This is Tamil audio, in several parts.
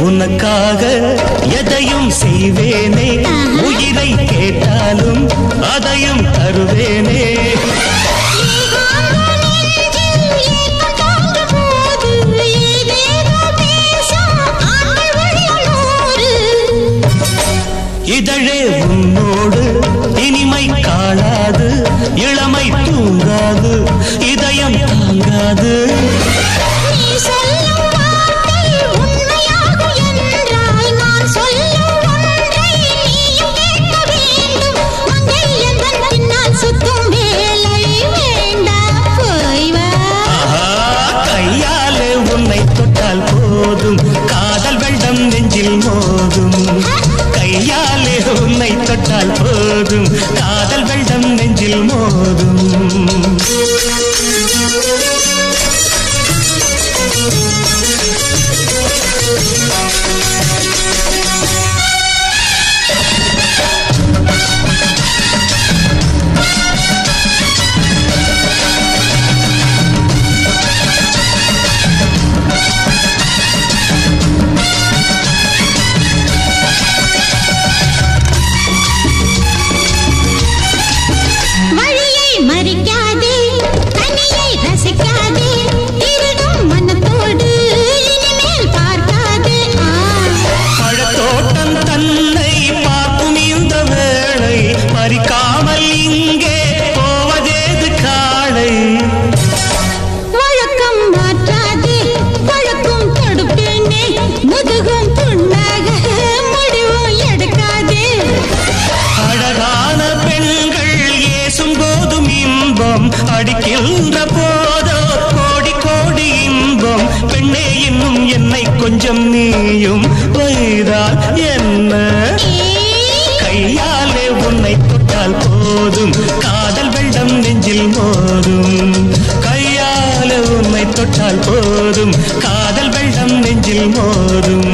உனக்காக எதையும் செய்வேனே. உயிரை கேட்டாலும் அதையும் தருவேனே. இதழே உன்னோடு இனிமை காணாது இளமை தூங்காது இதயம் தாங்காது. உன்னை பறிக்காமல் இங்கே போவதேது காளை வழக்கம் மாற்றாதே வழக்கம் தடுப்பேனே முதுகும் புண்ணாக முடிவும் எடுக்காதே. அழகான பெண்கள் ஏசும் போதும் இன்பம் அடிக்கின்ற போதோ கோடி கோடி இன்பம். பெண்ணே இன்னும் என்னை கொஞ்சம் நீயும் போதும். காதல் வெள்ளம் நெஞ்சில் மோதும். கையாலே உன்னை தொட்டால் போதும். காதல் வெள்ளம் நெஞ்சில் மோதும்.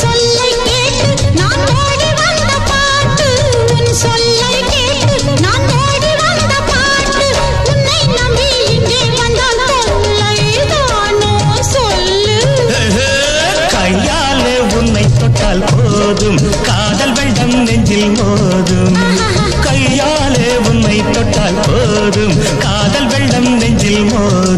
சொல்லை கேட்டு நான் ஓடி வந்த பாட்டு. உன் சொல்லை கேட்டு நான் ஓடி வந்த பாட்டு. உன்னை நம்பி இங்கே வந்தால் தொல்லைதானோ சொல்லு. கையாலே உன்னை தொட்டால் போதும். தொட்டால் போதும். காதல் வெள்ளம் நெஞ்சில் மோதும்.